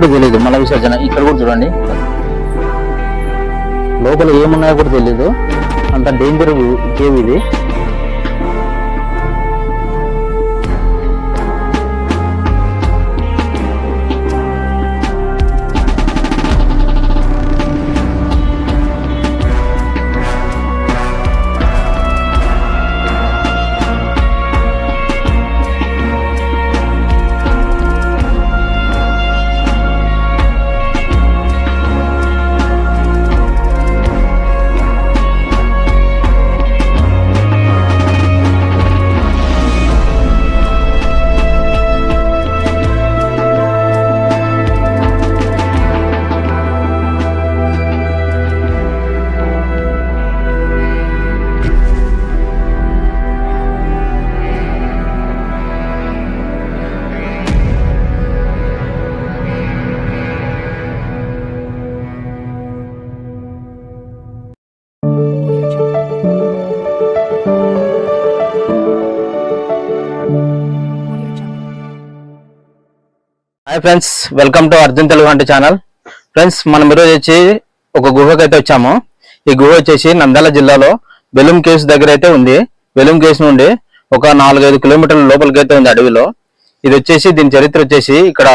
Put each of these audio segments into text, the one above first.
కూడా తెలియదు మల విసర్జన. ఇక్కడ కూడా చూడండి. లోపల ఏమున్నాయో కూడా తెలియదు అంత డేంజర్ కేవ్ ఇది. Hi friends welcome to Arjun Telugu అంటే ఛానల్ ఫ్రెండ్స్ మనం ఈరోజు వచ్చి ఒక గుహకి అయితే వచ్చాము. ఈ గుహ వచ్చేసి నంద్యాల జిల్లాలో బెలూం కేవ్స్ దగ్గర అయితే ఉంది. బెలూం కేవ్స్ నుండి ఒక నాలుగైదు కిలోమీటర్ల లోపలికి అయితే ఉంది అడవిలో. ఇది వచ్చేసి దీని చరిత్ర వచ్చేసి ఇక్కడ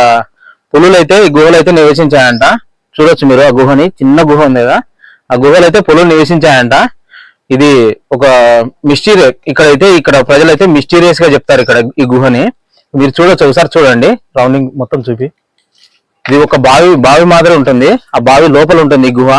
పులులు అయితే ఈ గుహలు అయితే నివసించాయంట. చూడొచ్చు మీరు ఆ గుహని. చిన్న గుహ ఉంది కదా. ఆ గుహలు అయితే పులులు నివసించాయంట. ఇది ఒక మిస్టీరియస్ ఇక్కడ అయితే ఇక్కడ ప్రజలైతే మిస్టీరియస్గా చెప్తారు ఇక్కడ ఈ గుహని. మీరు చూడొచ్చు ఒకసారి చూడండి. రౌండింగ్ మొత్తం చూపి. ఇది ఒక బావి బావి మాదిరి ఉంటుంది. ఆ బావి లోపల ఉంటుంది ఈ గుహ.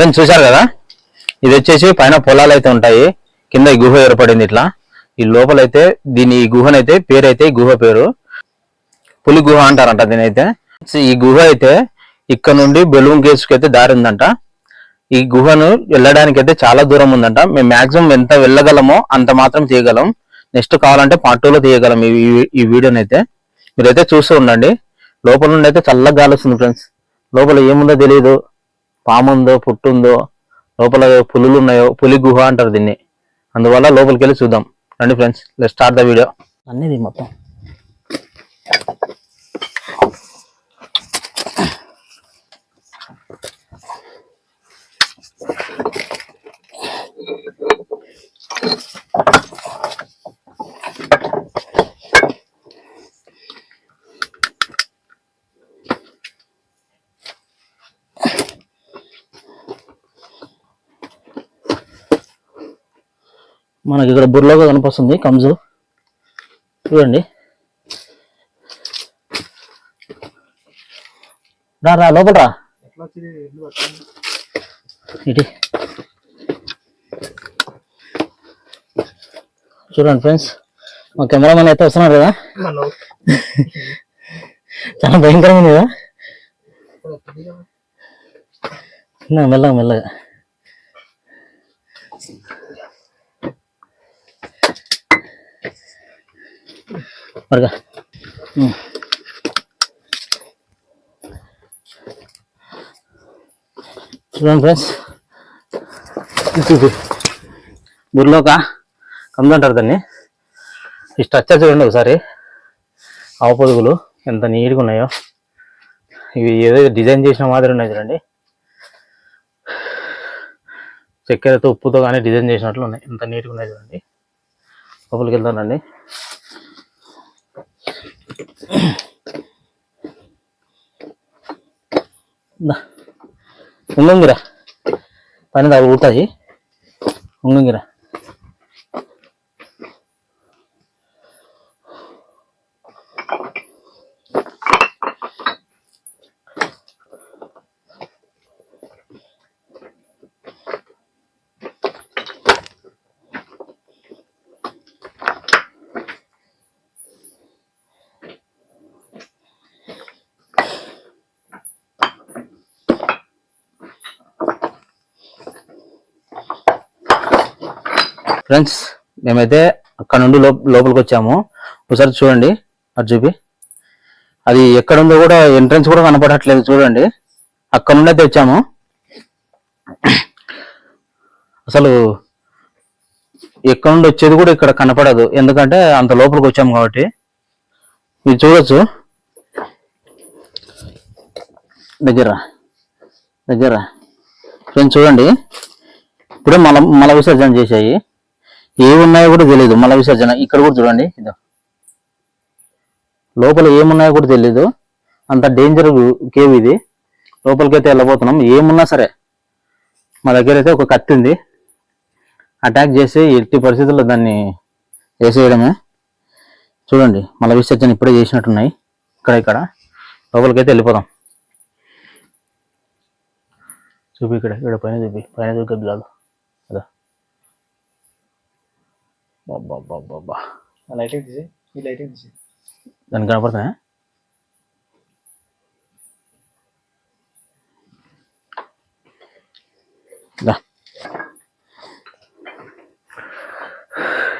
ఫ్రెండ్స్ చూశారు కదా? ఇది వచ్చేసి పైన పొలాలు అయితే ఉంటాయి. కింద ఈ గుహ ఏర్పడింది ఇట్లా. ఈ లోపలైతే దీని ఈ గుహనైతే పేరు అయితే ఈ గుహ పేరు. పులి గుహ అంటారంట దీని అయితే ఈ గుహ అయితే ఇక్కడ నుండి బెలూన్ కేసుకి అయితే దారి ఉందంట. ఈ గుహను వెళ్ళడానికి అయితే చాలా దూరం ఉందంట. మేము మాక్సిమం ఎంత వెళ్ళగలమో అంత మాత్రం తీయగలం. నెక్స్ట్ కావాలంటే పార్ట్ టూలో తీయగలం ఈ ఈ- వీడియోనైతే. వీడియోని అయితే మీరైతే చూస్తూ ఉండండి. లోపల నుండి అయితే చల్లగా గాలి వస్తుంది ఫ్రెండ్స్. లోపల ఏముందో తెలియదు పాముందో పుట్టుందో పుట్టు ఉందో లోపల పులులు ఉన్నాయో పులి గుహ అంటారు దీన్ని. అందువల్ల లోపలికి వెళ్ళి చూద్దాం. రండి friends let start the video అన్నది మొత్తం. మనకి ఇక్కడ బుర్రలోగా కనిపిస్తుంది కంజు. చూడండి. రా రా లోపల రా. చూడండి ఫ్రెండ్స్ మా కెమెరామెన్ అయితే వస్తున్నారు కదా. చాలా భయంకరంగా ఉంది కదా. మెల్లగా మెల్లగా. మరగా ఉమ్. చూడండి ఫ్రెండ్స్. ఇది బుర్లోక కందు అంటారు దాన్ని. ఈ స్ట్రక్చర్ చూడండి ఒకసారి. ఆవు పొదుగులు ఎంత నీట్గా ఉన్నాయో. ఇవి ఏదో డిజైన్ చేసిన మాదిరి ఉన్నాయి చూడండి. చక్కెరతో ఉప్పుతో కానీ డిజైన్ చేసినట్లు ఉన్నాయి. ఎంత నీట్గా ఉన్నాయి చూడండి. లోపలికి వెళ్తానండి ఉంగంగిరా పైన దాకా ఊరుతుంది ఉంగంగిరా ఫ్రెండ్స్ మేమైతే అక్కడ నుండి లోపలికి వచ్చాము ఒకసారి చూడండి అటు చూపి అది ఎక్కడ ఉందో కూడా ఎంట్రన్స్ కూడా కనపడట్లేదు చూడండి. అక్కడ నుండి అయితే వచ్చాము అసలు ఎక్కడ నుండి వచ్చేది కూడా ఇక్కడ కనపడదు. ఎందుకంటే అంత లోపలికి వచ్చాము కాబట్టి. మీరు చూడొచ్చు. దగ్గర దగ్గర. ఫ్రెండ్స్ చూడండి. ఇప్పుడే మల మల విసర్జన చేసాయి ఏమున్నాయో కూడా తెలియదు మల విసర్జన. ఇక్కడ కూడా చూడండి. ఇదో. లోపల ఏమున్నాయో కూడా తెలియదు అంత డేంజర్ కేవ్ ఇది. లోపలికైతే వెళ్ళబోతున్నాం. ఏమున్నా సరే. మా దగ్గర అయితే ఒక కత్తి ఉంది. అటాక్ చేసి ఎట్టి పరిస్థితుల్లో దాన్ని వేసేయడమే. చూడండి. మల విసర్జన ఇప్పుడే చేసినట్టున్నాయి. ఇక్కడ ఇక్కడ. లోపలికైతే వెళ్ళిపోదాం. చూపి ఇక్కడ. ఇక్కడ పైన చూపి. పైన చూపి బిల్లాలు అదా బాబా లైటింగ్ తీసి ఈ లైటింగ్ తీసి దానికి కనపడుతున్నాయా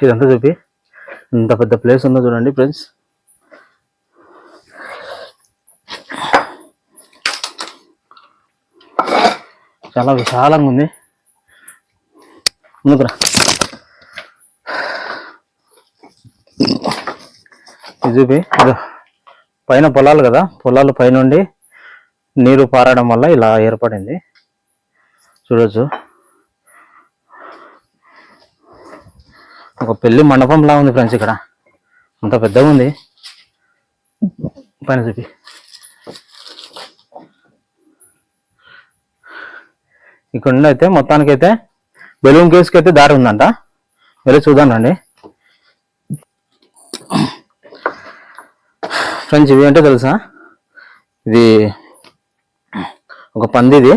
ఇదంతా చూపి. ఇంత పెద్ద ప్లేస్ ఉందో చూడండి ఫ్రెండ్స్. చాలా విశాలంగా ఉంది. ముందుకురా చూపి. పైన పొలాలు కదా. పొలాలు పైనుండి నీరు పారడం వల్ల ఇలా ఏర్పడింది. చూడొచ్చు. ఒక పెళ్ళి మండపంలా ఉంది ఫ్రెండ్స్ ఇక్కడ. అంత పెద్దగా ఉంది. పైన చూపి. ఇక్కడ అయితే మొత్తానికైతే బెలూన్ కేసుకి అయితే దారి ఉందంట. వెళ్ళి చూద్దాం రండి. ఫ్రెండ్స్ ఇవి ఏంటో తెలుసా? ఇది ఒక పంది ఇది.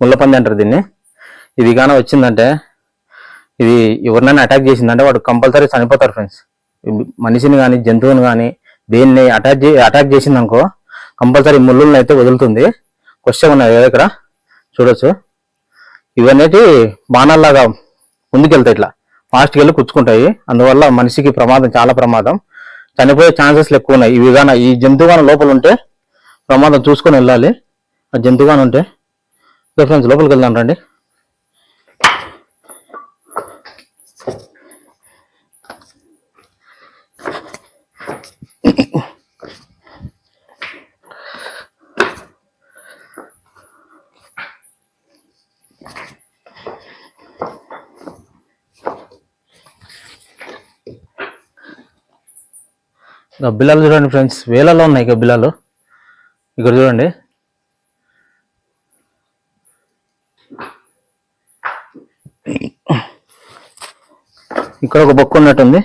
ముళ్ళ పంది అంటారు దీన్ని. ఇది కానీ వచ్చిందంటే ఇది ఎవరినైనా అటాక్ చేసిందంటే వాడు కంపల్సరీ చనిపోతారు ఫ్రెండ్స్ మనిషిని కానీ జంతువుని కానీ దేన్ని అటాక్ అటాక్ చేసింది అనుకో కంపల్సరీ ముళ్ళులను అయితే వదులుతుంది. క్వశ్చన్ ఉన్నాయి కదా ఇక్కడ? చూడొచ్చు. ఇవన్నీ బాణాల్లాగా ముందుకెళ్తాయి ఇట్లా. ఫాస్ట్కి వెళ్ళి కుచ్చుకుంటాయి. అందువల్ల మనిషికి ప్రమాదం చాలా ప్రమాదం. చనిపోయే ఛాన్సెస్ ఎక్కువ ఉన్నాయి. ఇవి కానీ ఈ జంతువుగాన లోపల ఉంటే ప్రమాదం చూసుకొని వెళ్ళాలి. ఆ జంతువుగాన ఉంటే. ఫ్రెండ్స్ లోపలికి వెళ్దాం రండి. గబ్బిలాలు చూడండి ఫ్రెండ్స్ వేలలో ఉన్నాయి గబ్బిలాలు ఇక్కడ చూడండి. ఇక్కడ ఒక బొక్క ఉన్నట్టుంది.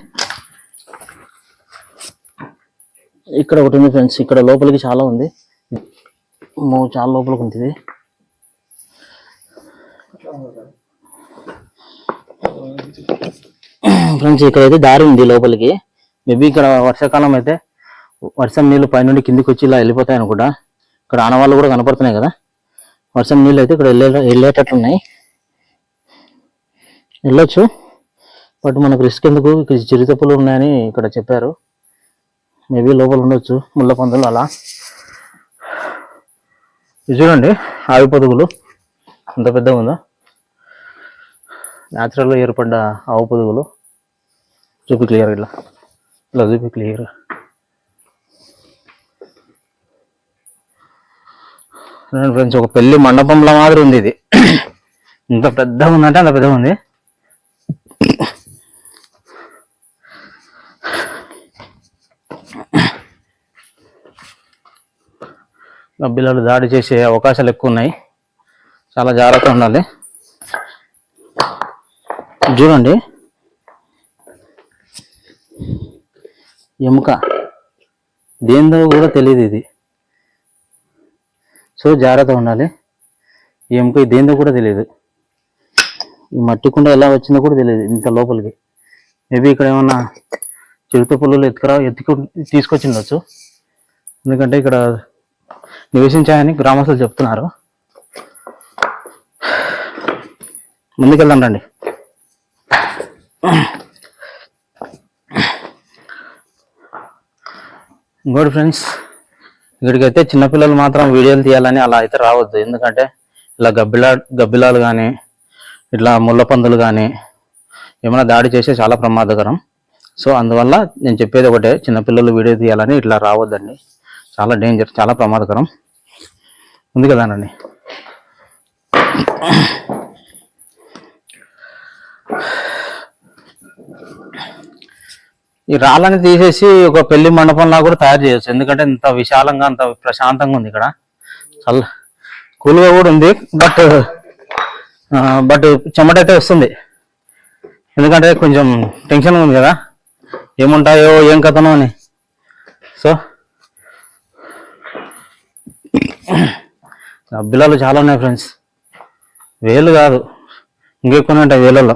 ఇక్కడ ఒకటి ఉంది ఫ్రెండ్స్ ఇక్కడ లోపలికి చాలా ఉంది. చాలా లోపలికి ఉంటుంది ఫ్రెండ్స్ ఇక్కడ అయితే దారి ఉంది లోపలికి. మేబీ ఇక్కడ వర్షాకాలం అయితే వర్షం నీళ్ళు పైనుండి కిందికి వచ్చి ఇలా వెళ్ళిపోతాయి అనుకుంటా. ఇక్కడ ఆనవాళ్ళు కూడా కనపడుతున్నాయి కదా. వర్షం నీళ్ళు అయితే ఇక్కడ వెళ్ళే వెళ్ళేటట్టు ఉన్నాయి వెళ్ళొచ్చు. బట్ మనకు రిస్క్ ఎందుకు? ఇక్కడ చిరుతప్పులు ఉన్నాయని ఇక్కడ చెప్పారు. మేబీ లోపల ఉండొచ్చు. ముళ్ళ పందులు అలా. ఇది చూడండి ఆవి పొదుగులు. అంత పెద్దగా ఉందో? న్యాచురల్గా ఏర్పడ్డ ఆవు పొదుగులు. చూపి క్లియర్ ఇట్లా. ఇలా చూపి క్లియర్ ఫ్రెండ్స్ ఒక పెళ్ళి మండపంలో మాదిరి ఉంది ఇది. ఇంత పెద్దగా ఉందంటే అంత పెద్దగా ఉంది. పిల్లలు దాడి చేసే అవకాశాలు ఎక్కువ ఉన్నాయి. చాలా జాగ్రత్తగా ఉండాలి. చూడండి. ఎముక. దేందో కూడా తెలియదు ఇది. సో జాగ్రత్తగా ఉండాలి. ఈ ఎముక దేందో కూడా తెలియదు ఈ మట్టి కుండ ఎలా వచ్చిందో కూడా తెలియదు ఇంత లోపలికి. మేబీ ఇక్కడ ఏమన్నా చిరుత పుల్లలు ఎత్తుకురా ఎత్తుకు తీసుకొచ్చిండొచ్చు. ఎందుకంటే ఇక్కడ నివసించాయని గ్రామస్తులు చెప్తున్నారు. ముందుకెళ్దాం రండి. ఇంకోటి ఫ్రెండ్స్ ఇక్కడికైతే చిన్నపిల్లలు మాత్రం వీడియోలు తీయాలని అలా అయితే రావద్దు. ఎందుకంటే ఇలా గబ్బిలా గబ్బిలాలు కానీ ఇట్లా ముళ్ళ పందులు కానీ ఏమైనా దాడి చేస్తే చాలా ప్రమాదకరం. సో అందువల్ల నేను చెప్పేది ఒకటే చిన్నపిల్లలు వీడియో తీయాలని ఇట్లా రావద్దండి. చాలా డేంజర్ చాలా ప్రమాదకరం. ఉంది కదానండి ఈ రాళ్ళని తీసేసి ఒక పెళ్ళి మండపంలా కూడా తయారు చేయొచ్చు. ఎందుకంటే ఇంత విశాలంగా అంత ప్రశాంతంగా ఉంది ఇక్కడ. చల్ల కూల్గా కూడా ఉంది. బట్ బట్ చెమట అయితే వస్తుంది. ఎందుకంటే కొంచెం టెన్షన్ ఉంది కదా. ఏముంటాయో ఏం కథనో అని. సో బిల్లలు చాలా ఉన్నాయి ఫ్రెండ్స్ వేలు కాదు. ఇంకెక్కువ ఉంటాయి వేలలో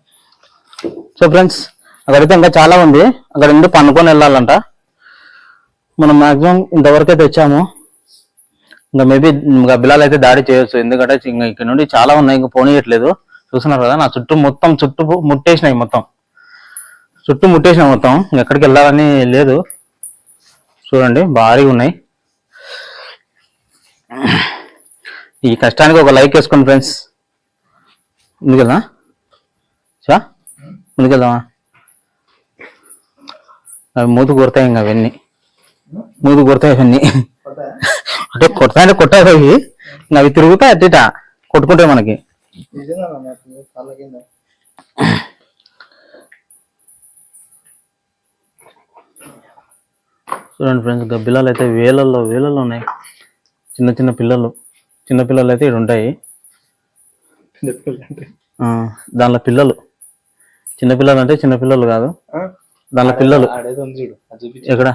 సో ఫ్రెండ్స్ అక్కడైతే ఇంకా చాలా ఉంది. అక్కడ నుండి పనుకొని వెళ్ళాలంట. మనం మాక్సిమం ఇంతవరకు అయితే వచ్చాము ఇంకా మేబీ ఇంకా బిలాలు అయితే దాడి చేయొచ్చు. ఎందుకంటే ఇంకా ఇక్కడ నుండి చాలా ఉన్నాయి. ఇంకా పోనీయట్లేదు. చూస్తున్నారు కదా నా చుట్టూ మొత్తం చుట్టూ ముట్టేసినాయి మొత్తం. చుట్టూ ముట్టేసినాయి మొత్తం. ఎక్కడికి వెళ్ళాలని లేదు. చూడండి భారీగా ఉన్నాయి. ఈ కష్టానికి ఒక లైక్ వేసుకోండి ఫ్రెండ్స్ కదా? చా? ముందుకెళ్దామా అవి మూతు కొడతాయి ఇంకా అవన్నీ. మూతు కొడతాయి అవన్నీ. అంటే కొడతాయంటే కొట్టాయి అవి. ఇంకా అవి తిరుగుతాయి అట్టిట కొట్టుకుంటాయి మనకి. చూడండి ఫ్రెండ్స్ గబ్బిలాలు అయితే వేలల్లో వేలల్లో ఉన్నాయి. చిన్న చిన్న పిల్లలు. చిన్న పిల్లలు అయితే ఇక్కడ ఉంటాయి. దానిలో పిల్లలు. చిన్న పిల్లలు. అంటే చిన్న పిల్లలు కాదు దానిలో పిల్లలు ఎక్కడ?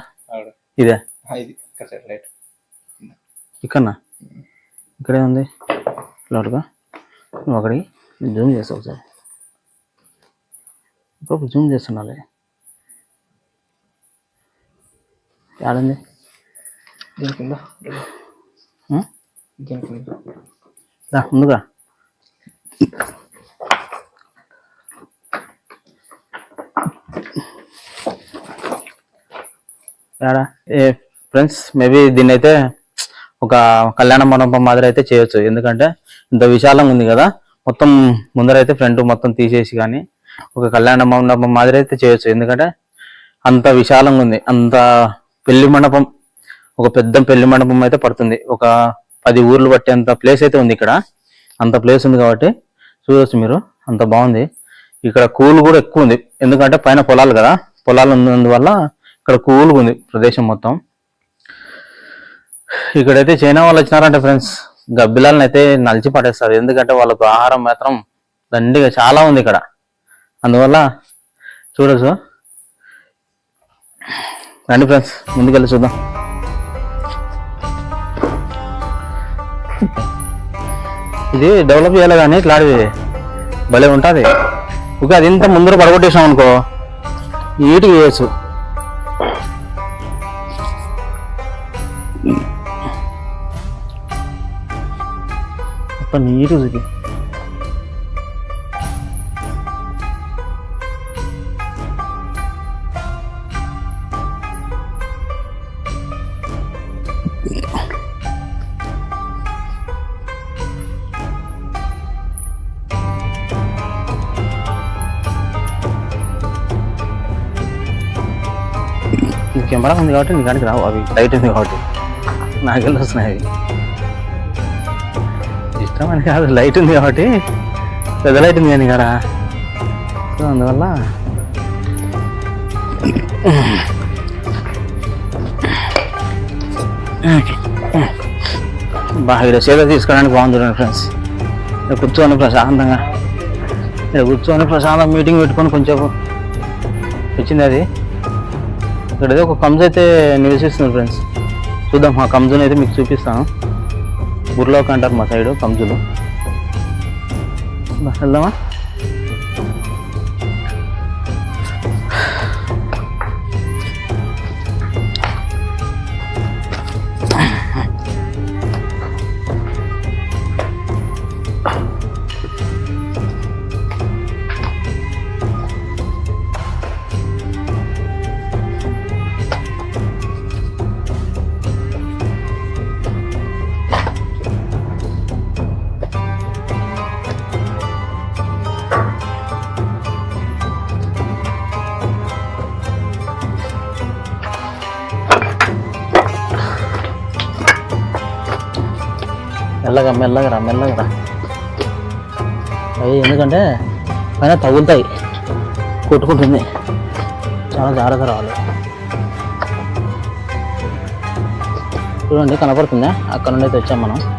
ఇదే? ఇక్కడనా? ఇక్కడే ఉంది. లోటుగా నువ్వు అక్కడికి జూమ్ చేస్తావు ఒకసారి. ఇప్పుడు జూమ్ చేస్తున్నాలే. ఏడుంది దీని కింద? దీని కింద. ముందుగా ఫ్రెండ్స్ మేబీ దీన్ని అయితే ఒక కళ్యాణ మండపం మాదిరి అయితే చేయొచ్చు. ఎందుకంటే ఇంత విశాలంగా ఉంది కదా. మొత్తం ముందరైతే ఫ్రంట్ మొత్తం తీసేసి కానీ ఒక కళ్యాణ మండపం మాదిరి అయితే చేయొచ్చు. ఎందుకంటే అంత విశాలంగా ఉంది. అంత పెళ్ళి మండపం ఒక పెద్ద పెళ్ళి మండపం అయితే పడుతుంది. ఒక పది ఊర్లు పట్టేంత ప్లేస్ అయితే ఉంది ఇక్కడ. అంత ప్లేస్ ఉంది కాబట్టి చూడవచ్చు మీరు. అంత బాగుంది. ఇక్కడ కూల్ కూడా ఎక్కువ ఉంది. ఎందుకంటే పైన పొలాలు కదా. పొలాలు ఉన్నందువల్ల ఇక్కడ కూల్గా ఉంది ప్రదేశం మొత్తం. ఇక్కడైతే చైనా వాళ్ళు వచ్చినారంటే ఫ్రెండ్స్ గబ్బిలాలను అయితే నలిచి పడేస్తారు. ఎందుకంటే వాళ్ళకు ఆహారం మాత్రం దండిగా చాలా ఉంది ఇక్కడ. అందువల్ల చూడొచ్చు. రండి ఫ్రెండ్స్ ముందుకెళ్ళి చూద్దాం. ఇది డెవలప్ చేయాలి కానీ ఇట్లాంటివి భలే ఉంటుంది. ఓకే అది ఇంత ముందర పడగొట్టేసాం అనుకో నీట్గా చేయొచ్చు మొత్తం నీట్గా చూపి ఈ కెమెరా ఉంది కాబట్టి నీ కాడికి రావు అవి లైట్ ఉంది కాబట్టి నాకెళ్ళి వస్తున్నాయి అవి? ఇష్టం అని కాదు లైట్ ఉంది కాబట్టి పెద్ద లైట్ ఉంది కానీ కదా సో అందువల్ల బాగా ఇక్కడ సేద తీసుకోవడానికి బాగుంది ఫ్రెండ్స్ ఇక్కడ కూర్చొని ప్రశాంతంగా. ఇక్కడ కూర్చొని ప్రశాంతంగా మీటింగ్ పెట్టుకొని కొంచెం వచ్చింది అది. ఇక్కడ ఏదో ఒక కమ్స్ అయితే నివసిస్తుంది ఫ్రెండ్స్ చూద్దాం. ఆ కమ్జుని అయితే మీకు చూపిస్తాను. బుర్లోక్ అంటారు మా సైడు కంజులు. వెళ్దామా? మెల్లగా మెల్లగా రా మెల్లగా రా. అవి ఎందుకంటే పైన తగులుతాయి. కొట్టుకుంటుంది. చాలా జాగ్రత్త రావాలి. చూడండి కనపడుతుందా? అక్కడ నుండి అయితే వచ్చాం మనం.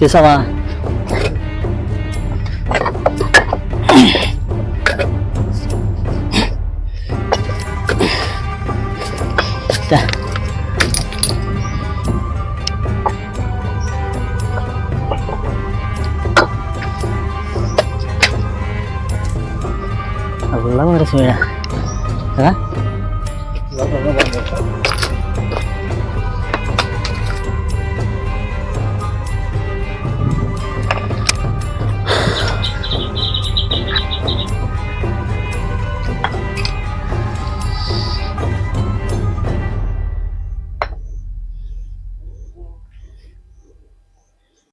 చూసావా దా. అల్లా మరి చూడ కదా